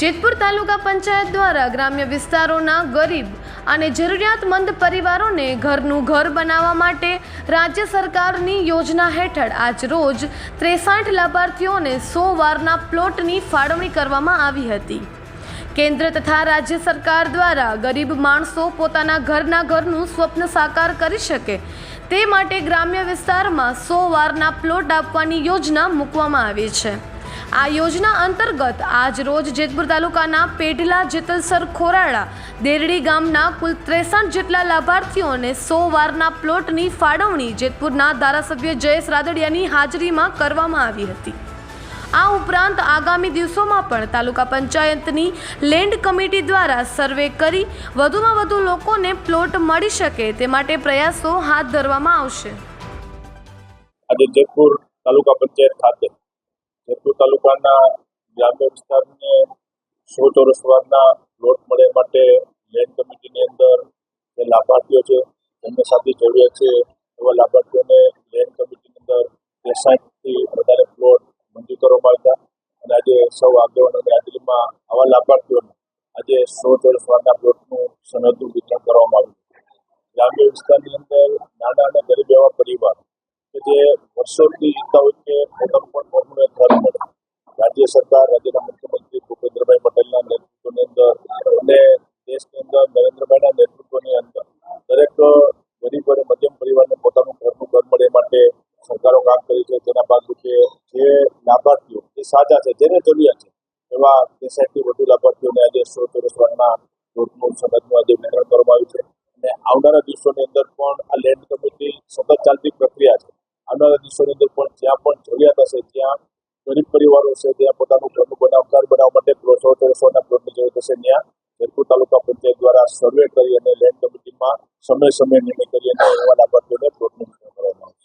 જેતપુર તાલુકા પંચાયત દ્વારા ગ્રામ્ય વિસ્તારોના ગરીબ અને જરૂરિયાતમંદ પરિવારોને ઘરનું ઘર બનાવવા માટે રાજ્ય સરકારની યોજના હેઠળ આજ રોજ ત્રેસાઠ લાભાર્થીઓને સો વારના પ્લોટની ફાળવણી કરવામાં આવી હતી. કેન્દ્ર તથા રાજ્ય સરકાર દ્વારા ગરીબ માણસો પોતાના ઘરના ઘરનું સ્વપ્ન સાકાર કરી શકે તે માટે ગ્રામ્ય વિસ્તારમાં સો વારના પ્લોટ આપવાની યોજના મૂકવામાં આવી છે. આ યોજના અંતર્ગત આજ રોજ જેતપુર તાલુકાના પેઢલા જેતલસર ખોરાળા દેરડી ગામના કુલ ત્રેસઠ જેટલા લાભાર્થીઓને સો વારના પ્લોટની ફાળવણી જેતપુરના ધારાસભ્ય જયેશ રાદડિયાની હાજરીમાં કરવામાં આવી હતી. આ ઉપરાંત આગામી દિવસોમાં પણ તાલુકા પંચાયતની લેન્ડ કમિટી દ્વારા સર્વે કરી વધુમાં વધુ લોકોને પ્લોટ મળી શકે તે માટે પ્રયાસો હાથ ધરવામાં આવશે. આજે જેતપુર તાલુકા પંચાયત ખાતે જેતપુર તાલુકાના ગ્રામ્ય વિસ્તારને સો ચોરસ વારના પ્લોટ મળે માટે લેન્ડ કમિટીની અંદર જે લાભાર્થીઓ છે, એમને સાથે જોડ્યા છે. એવા લાભાર્થીઓને લેન્ડ કમિટીની અંદર ત્રેસાઠથી વધારે પ્લોટ મંજૂર કરવામાં આવ્યા અને આજે સૌ આગેવાનોની હાજરીમાં આવા લાભાર્થીઓને આજે સો ચોરસ વારના પ્લોટનું સનદનું વિતરણ કરવામાં આવ્યું ગ્રામ્ય વિસ્તારની અંદર નાના અને ગરીબ એવા પરિવાર કે જે વર્ષોથી ઈચ્છતા હોય કે પોતાનું પણ ઘર મળે. રાજ્ય સરકાર રાજ્યના મુખ્યમંત્રી ભૂપેન્દ્રભાઈ પટેલના નેતૃત્વની અંદર અને દેશની અંદર નરેન્દ્રભાઈના નેતૃત્વની અંદર દરેક ગરીબ અને મધ્યમ પરિવારને પોતાનું ઘરનું ઘર મળે માટે સરકારો કામ કરી છે. તેના ભાગરૂપે જે લાભાર્થીઓ, જે સાજા છે, જેને જરૂરિયાત છે, એવા બેસાઠથી વધુ લાભાર્થીઓને આજે સો ચોરસ વારના પ્લોટનું સનદનું આજે વિતરણ કરવામાં આવ્યું છે. અને આવનારા દિવસોની અંદર પણ આ લેન્ડ કમિટી સતત ચાલતી પ્રક્રિયા છે. આવનારા દિવસોની અંદર પણ જ્યાં પણ જરૂરિયાત હશે ત્યાં ગરીબ પરિવારો છે, ત્યાં પોતાનું ઘરનું બનાવ બનાવવા માટે સો ચોરસોના પ્લોટની જરૂર થશે ત્યાં. જેતપુર તાલુકા પંચાયત દ્વારા સર્વે કરી અને લેન્ડ કમિટીમાં સમય સમય નિર્ણય કરી અને અહેવાલ પ્લોટનું